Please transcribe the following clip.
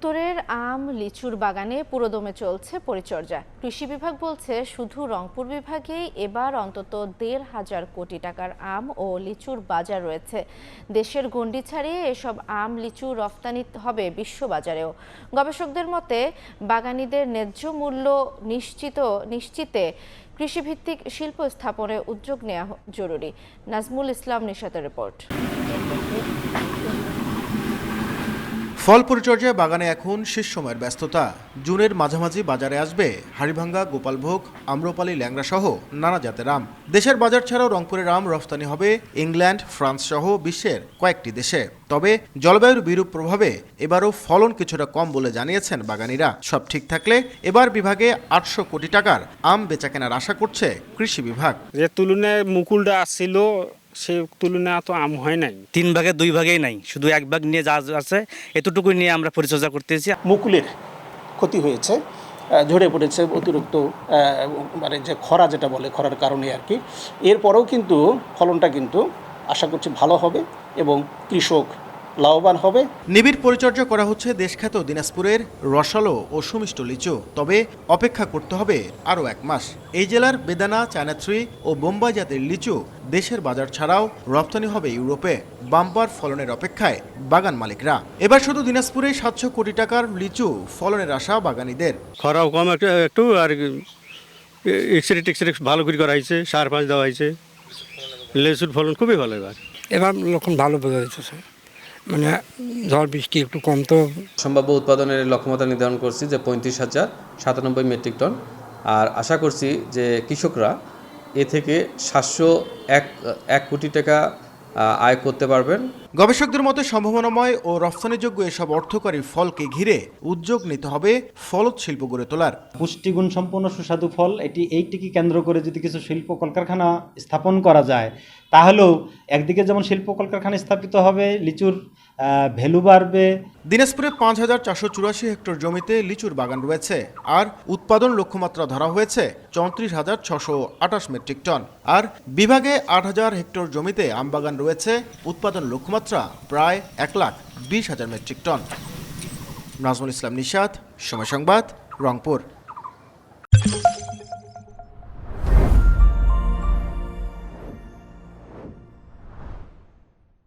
উত্তরের আম লিচুর বাগানে পুরোদমে চলছে পরিচর্যা। কৃষি বিভাগ বলছে, শুধু রংপুর বিভাগেই এবার অন্তত দেড় হাজার কোটি টাকার আম ও লিচুর বাজার রয়েছে। দেশের গণ্ডি ছাড়িয়ে এসব আম, লিচু রফতানি হবে বিশ্ববাজারেও। গবেষকদের মতে, বাগানীদের ন্যায্য মূল্য নিশ্চিত, নিশ্চিতে কৃষিভিত্তিক শিল্প স্থাপনে উদ্যোগ নেওয়া জরুরি। নাজমুল ইসলাম নিশাতের রিপোর্ট। ফল পরিচর্যায় বাগানে এখন শেষ সময়ের ব্যস্ততা। জুনের মাঝামাঝি বাজারে আসবে হাড়িভাঙ্গা, গোপালভোগ, আম্রপালি ল্যাংড়া সহ নানা জাতের আম। দেশের বাজার ছাড়াও রংপুরের আম রফতানি হবে ইংল্যান্ড, ফ্রান্স সহ বিশ্বের কয়েকটি দেশে। তবে জলবায়ুর বিরূপ প্রভাবে এবারও ফলন কিছুটা কম বলে জানিয়েছেন বাগানিরা। সব ঠিক থাকলে এবার বিভাগে আটশো কোটি টাকার আম বেচাকেনার আশা করছে কৃষি বিভাগ। যে তুলনায় মুকুলটা আসছিল সে তুলনায় তো আম হয় নাই। তিন ভাগে দুই ভাগেই নাই। শুধু এক ভাগ নিয়ে যা আছে এতটুকু নিয়ে আমরা পরিচর্যা করতেছি। মুকুলের ক্ষতি হয়েছে ঝরে পড়েছে অতিরিক্ত মানে যে খরা যেটা বলে খরার কারণে আর কি। এরপরেও কিন্তু ফলনটা কিন্তু আশা করছি ভালো হবে এবং কৃষক লাভবান হবে। নিবিড় পরিচর্যা করা হচ্ছে দেশখ্যাত দিনাজপুরের রসালো ও সুমিষ্ট লিচু। তবে অপেক্ষা করতে হবে আরও এক মাস। এই জেলার বেদানা চায়নাথ্রি ও বোম্বাই জাতের লিচু দেশের বাজার ছাড়াও রপ্তানি হবে ইউরোপে। বাম্পার ফলনের অপেক্ষায় বাগান মালিকরা। এবার শুধু দিনাজপুরে সাতশো কোটি টাকার লিচু ফলনের আশা বাগানিদের। খরাও কম একটু একটু আর এক্সরে টেক্সরে ভালো করে করা হয়েছে সার পাঁচ দেওয়া হয়েছে। লেসুর ফলন খুবই ভালো এবার। এবার লক্ষণ ভালো বোঝা যাচ্ছে মানে ঝড় বৃষ্টি একটু কম তো। সম্ভাব্য উৎপাদনের লক্ষ্যমাত্রা নির্ধারণ করছি যে পঁয়ত্রিশ হাজার সাতানব্বই মেট্রিক টন। আর আশা করছি যে কৃষকরা এ থেকে সাতশো এক এক কোটি টাকা আয় করতে পারবেন। গবেষকদের মতে সম্ভাবনাময় ও রফতানিযোগ্য এসব অর্থকারী ফলকে ঘিরে উদ্যোগ নিতে হবে ফলদ শিল্প গড়ে তোলার। পুষ্টিগুণ সম্পন্ন সুস্বাদু ফল এটি এইটিকে কেন্দ্র করে যদি কিছু শিল্প কলকারখানা স্থাপন করা যায় তাহলেও একদিকে যেমন শিল্প কলকারখানা স্থাপিত হবে লিচুর ভ্যালু বাড়বে। দিনাজপুরে পাঁচ হাজার চারশো চুরাশি হেক্টর জমিতে লিচুর বাগান রয়েছে, আর উৎপাদন লক্ষ্যমাত্রা ধরা হয়েছে চৌত্রিশ হাজার ছশো আঠাশ মেট্রিক টন। আর বিভাগে আট হাজার হেক্টর জমিতে আমবাগান রয়েছে, উৎপাদন লক্ষ্যমাত্রা প্রায় এক লাখ বিশ হাজার মেট্রিক টন। নাজমুল ইসলাম নিশাদ সময় সংবাদ, রংপুর।